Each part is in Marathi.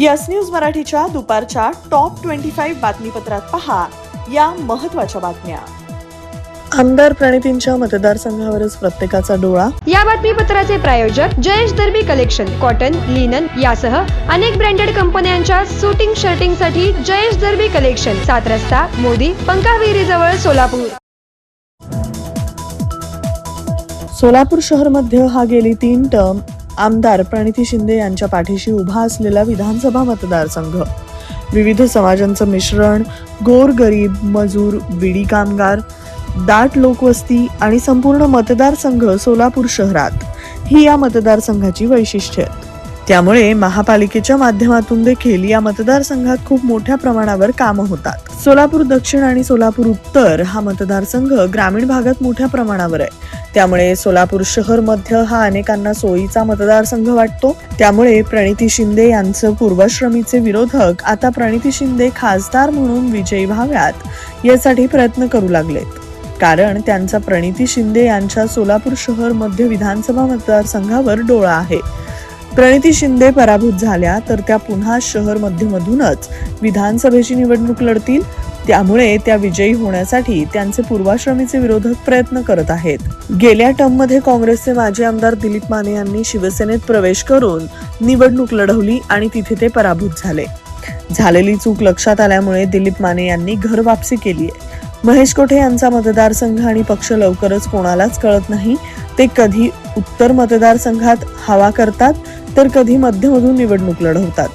यस न्यूज मराठीच्या दुपारच्या टॉप ट्वेंटी फाईव्ह बातमीपत्रात पहा या महत्त्वाच्या बातम्या. आमदार प्रणितींच्या मतदारसंघावरच प्रत्येकाचा डोळा. या बातमीपत्राचे प्रायोजक Jayesh Darbi collection cotton linen यासह अनेक ब्रँडेड कंपन्यांच्या सुटिंग शर्टिंगसाठी जयेश दर्बी कलेक्शन सात रस्ता मोदी पंकाविरी जवळ सोलापूर. सोलापूर शहरमध्ये हा गेली तीन टर्म आमदार प्रणिती शिंदे यांच्या पाठीशी उभा असलेला विधानसभा मतदारसंघ. विविध समाजांचं मिश्रण गोर गरीब मजूर विडी कामगार दाट लोकवस्ती आणि संपूर्ण मतदारसंघ सोलापूर शहरात. ही या मतदारसंघाची वैशिष्ट्य आहेत. त्यामुळे महापालिकेच्या माध्यमातून देखील या मतदारसंघात खूप मोठ्या प्रमाणावर कामं होतात. सोलापूर दक्षिण आणि सोलापूर उत्तर हा मतदारसंघ ग्रामीण भागात मोठ्या प्रमाणावर आहे. त्यामुळे सोलापूर शहर मध्य हा अनेकांना सोयीचा मतदारसंघ वाटतो. त्यामुळे प्रणिती शिंदे यांचं पूर्वाश्रमीचे विरोधक आता प्रणिती शिंदे खासदार म्हणून विजयी व्हाव्यात यासाठी प्रयत्न करू लागलेत. कारण त्यांचा प्रणिती शिंदे यांच्या सोलापूर शहर मध्य विधानसभा मतदारसंघावर डोळा आहे. प्रणिती शिंदे पराभूत झाल्या तर त्या पुन्हा शहर मध्यमधूनच विधानसभेची निवडणूक लढतील. त्यामुळे त्या विजयी होण्यासाठी त्यांचे पूर्वाश्रमीचे विरोधक प्रयत्न करत आहेत. गेल्या टर्ममध्ये काँग्रेसचे माजी आमदार दिलीप माने यांनी शिवसेनेत प्रवेश करून निवडणूक लढवली आणि तिथे ते पराभूत झाले. झालेली चूक लक्षात आल्यामुळे दिलीप माने यांनी घर वापसी केली आहे. महेश कोठे यांचा मतदारसंघ आणि पक्ष लवकरच कोणालाच कळत नाही. ते कधी उत्तर मतदारसंघात हवा करतात तर कधी मध्यमधून निवडणूक लढवतात.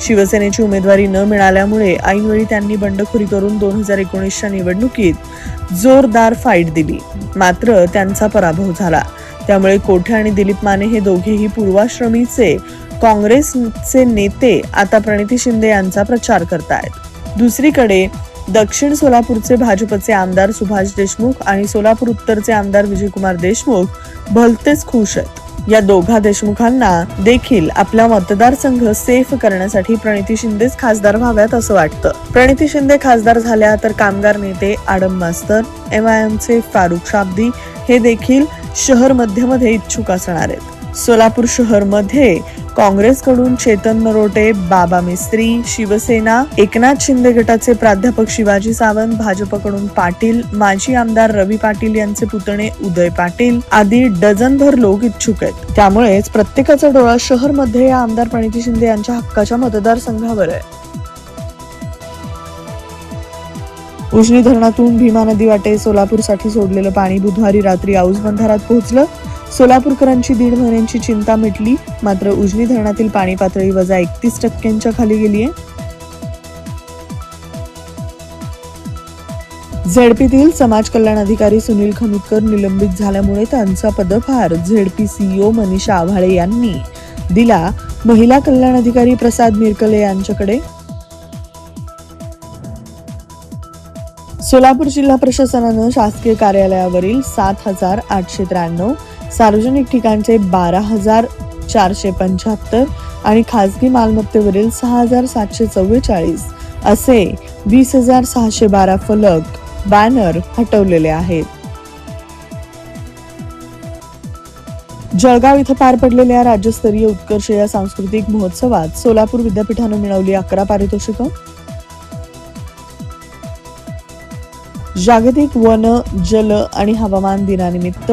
शिवसेनेची उमेदवारी न मिळाल्यामुळे ऐनवेळी त्यांनी बंडखोरी करून दोन हजार एकोणीसच्या निवडणुकीत जोरदार फाईट दिली. मात्र त्यांचा पराभव झाला. त्यामुळे कोठे आणि दिलीप माने हे दोघेही पूर्वाश्रमीचे काँग्रेसचे नेते आता प्रणिती शिंदे यांचा प्रचार करतायत. दुसरीकडे दक्षिण सोलापूरचे भाजपचे आमदार सुभाष देशमुख आणि सोलापूर उत्तरचे आमदार विजयकुमार देशमुख भलतेच खुश आहेत. या दोघा देशमुखांना देखील आपला मतदारसंघ सेफ करण्यासाठी प्रणिती शिंदेच खासदार व्हाव्यात असं वाटतं. प्रणिती शिंदे खासदार झाल्या तर कामगार नेते आडम मास्तर एम आय एमचे फारुख शाब्दी हे देखील शहर मध्यमध्ये इच्छुक असणार आहेत. सोलापूर शहरमध्ये काँग्रेसकडून चेतन नरोटे बाबा मिस्त्री शिवसेना एकनाथ शिंदे गटाचे प्राध्यापक शिवाजी सावंत भाजपकडून पाटील माजी आमदार रवी पाटील यांचे पुतणे उदय पाटील आदी डझनभर लोक इच्छुक आहेत. त्यामुळेच प्रत्येकाचा डोळा शहरमध्ये या आमदार प्रणिती शिंदे यांच्या हक्काच्या मतदारसंघावर आहे. उजनी धरणातून भीमा नदी वाटे सोलापूरसाठी सोडलेलं पाणी बुधवारी रात्री आऊस बंधारात पोहोचलं. सोलापूरकरांची दीड महिन्यांची चिंता मिटली. मात्र उजनी धरणातील पाणी पातळी वजा एकतीस टक्क्यांच्या खाली गेली आहे. झेडपीतील समाज कल्याण अधिकारी सुनील खमितकर निलंबित झाल्यामुळे त्यांचा पदभार झेडपी सीईओ मनीषा आव्हाळे यांनी दिला. महिला कल्याण अधिकारी प्रसाद मिरकले यांच्याकडे. सोलापूर जिल्हा प्रशासनानं शासकीय कार्यालयावरील सात हजार आठशे त्र्याण्णव सार्वजनिक ठिकाणचे बारा हजार चारशे पंच्याहत्तर आणि खाजगी मालमत्तेवरील सहा हजार सातशे चव्वेचाळीस असे वीस हजार सहाशे बारा फलक बॅनर हटवलेले आहेत. जळगाव इथं पार पडलेल्या राज्यस्तरीय उत्कर्ष या सांस्कृतिक महोत्सवात सोलापूर विद्यापीठानं मिळवली अकरा पारितोषिकं. जागतिक वन जल आणि हवामान दिनानिमित्त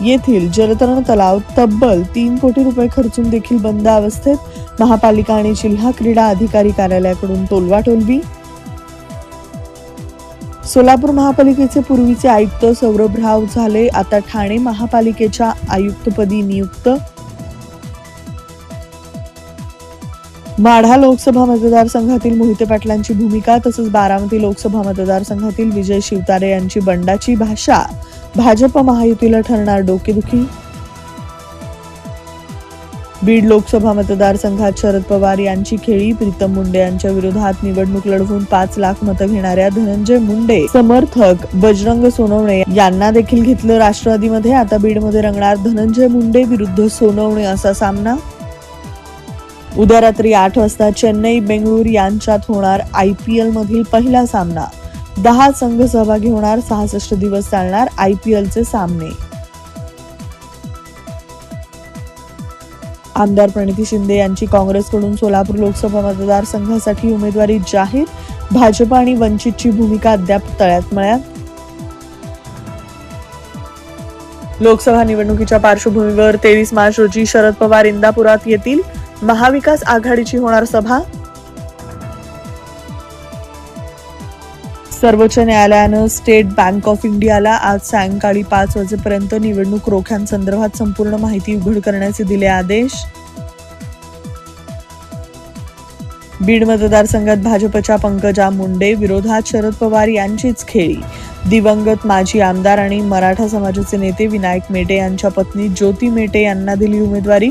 येथील जलतरण तलाव तब्बल तीन कोटी रुपये खर्चून देखील बंद अवस्थेत महापालिका आणि जिल्हा क्रीडा अधिकारी कार्यालयाकडून तोलवा टोलवी सोलापूर महापालिकेचे पूर्वीचे आयुक्त सौरभ राव झाले आता ठाणे महापालिकेच्या आयुक्तपदी नियुक्त. माढा लोकसभा मतदारसंघातील मोहिते पाटलांची भूमिका तसंच बारामती लोकसभा मतदारसंघातील विजय शिवतारे यांची बंडाची भाषा. भाजप महायुतीला ठरणार डोकेदुखी? बीड लोकसभा मतदारसंघात शरद पवार यांची खेळी प्रीतम मुंडे यांच्या विरोधात निवडणूक लढवून पाच लाख मतं घेणाऱ्या धनंजय मुंडे समर्थक बजरंग सोनवणे यांना देखील घेतलं राष्ट्रवादीमध्ये. आता बीडमध्ये रंगणार धनंजय मुंडे विरुद्ध सोनवणे असा सामना. उद्या रात्री आठ वाजता चेन्नई बेंगळूर यांच्यात होणार आय पी एल मधील पहिला सामना. दहा संघ सहभागी होणार सहासष्ट दिवस चालणार आय पी एलचे सामने. आमदार प्रणिती शिंदे यांची काँग्रेसकडून सोलापूर लोकसभा मतदारसंघासाठी उमेदवारी जाहीर. भाजप आणि वंचितची भूमिका अद्याप तळ्यात मळ्यात. लोकसभा निवडणुकीच्या पार्श्वभूमीवर तेवीस मार्च रोजी शरद पवार इंदापुरात येतील. महाविकास आघाडीची होणार सभा. सर्वोच्च न्यायालयानं स्टेट बँक ऑफ इंडियाला आज सायंकाळी पाच वाजेपर्यंत निवडणूक रोख्यांसंदर्भात संपूर्ण माहिती उघड करण्याचे दिले आदेश. बीड मतदारसंघात भाजपच्या पंकजा मुंडे विरोधात शरद पवार यांचीच खेळी. दिवंगत माजी आमदार आणि मराठा समाजाचे नेते विनायक मेटे यांच्या पत्नी ज्योती मेटे यांना दिली उमेदवारी.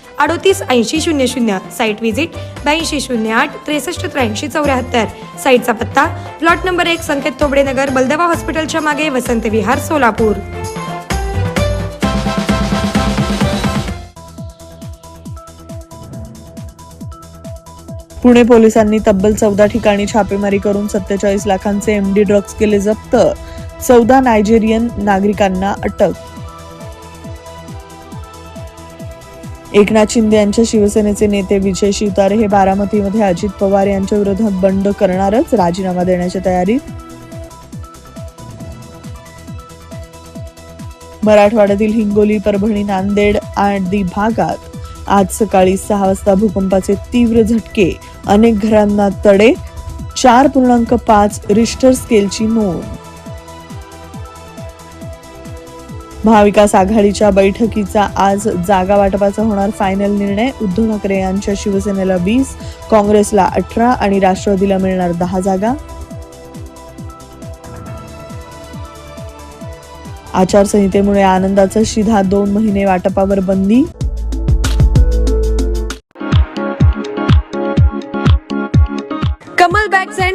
अडोतीस ऐंशी शून्य शून्य. साईट व्हिजिट ब्याऐंशी शून्य आठ त्रेसष्ट त्र्याऐंशी चौऱ्याहत्तर. साईटचा पत्ता प्लॉट नंबर एक संकेत तोबडे नगर बलदवा हॉस्पिटलच्या मागे वसंत विहार सोलापूर. पुणे पोलिसांनी तब्बल चौदा ठिकाणी छापेमारी करून सत्तेचाळीस लाखांचे एमडी ड्रग्ज केले जप्त. चौदा नायजेरियन नागरिकांना अटक. एकनाथ शिंदे यांच्या शिवसेनेचे नेते विजय शिवतारे हे बारामतीमध्ये अजित पवार यांच्या विरोधात बंड करणारच राजीनामा देण्याच्या तयारीत. मराठवाड्यातील हिंगोली परभणी नांदेड आदी भागात आज सकाळी सहा वाजता भूकंपाचे तीव्र झटके अनेक घरांना तडे चार पूर्णांक पाच रिश्टर स्केलची नोंद महाविकास आघाडीच्या बैठकीचा आज जागा वाटपाचा होणार फायनल निर्णय. उद्धव ठाकरे यांच्या शिवसेनेला वीस काँग्रेसला अठरा आणि राष्ट्रवादीला मिळणार दहा जागा. आचारसंहितेमुळे आनंदाचा शिधा दोन महिने वाटपावर बंदी.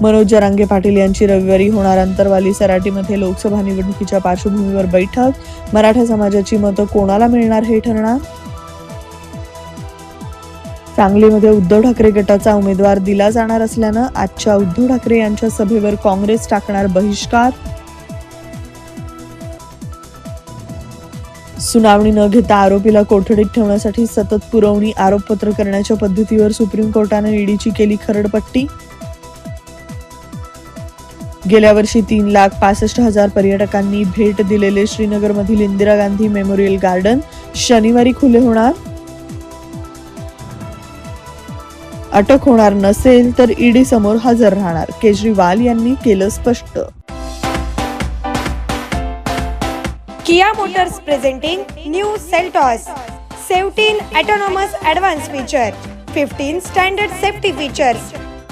मनोज जरांगे पाटील यांची रविवारी होणार अंतरवाली सराटीमध्ये लोकसभा निवडणुकीच्या पार्श्वभूमीवर बैठक. मराठा समाजाची मतं कोणाला मिळणार हे ठरणार? सांगलीमध्ये उद्धव ठाकरे गटाचा उमेदवार दिला जाणार असल्यानं आजच्या उद्धव ठाकरे यांच्या सभेवर काँग्रेस टाकणार बहिष्कार? सुनावणी न घेता आरोपीला कोठडीत ठेवण्यासाठी सतत पुरवणी आरोपपत्र करण्याच्या पद्धतीवर सुप्रीम कोर्टाने ईडीची केली खरडपट्टी? गेल्या वर्षी तीन लाख पासष्ट हजार पर्यटकांनी भेट दिलेले श्रीनगरमधील इंदिरा गांधी मेमोरियल गार्डन शनिवारी खुले होणार. अटक होणार नसेल तर ईडी समोर हजर राहणार केजरीवाल यांनी केलं स्पष्ट. Kia Motors presenting new Seltos 17 autonomous advanced feature, 15 standard safety features,